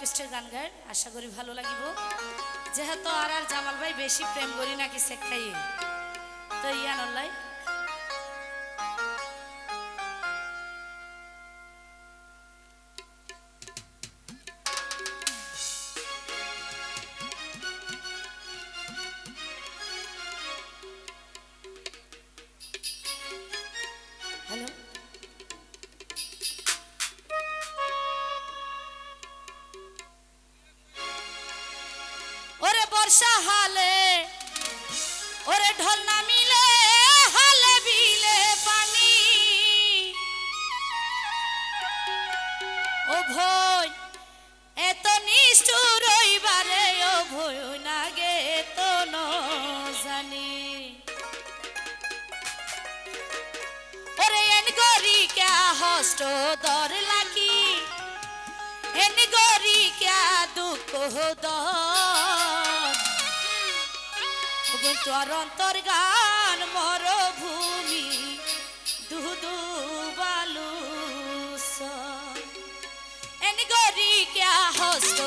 রিকোয়েস্টের গান গায়, আশা করি ভালো লাগিব। যেহেতু আর আর জামাল ভাই বেশি প্রেম করি নাকি শেখাই। দর লাগি, এন গরি ক্যা দুঃখ দর। তোর অন্তর গান মরভূমি দুদু বালু এন গরি ক্যা হষ্ট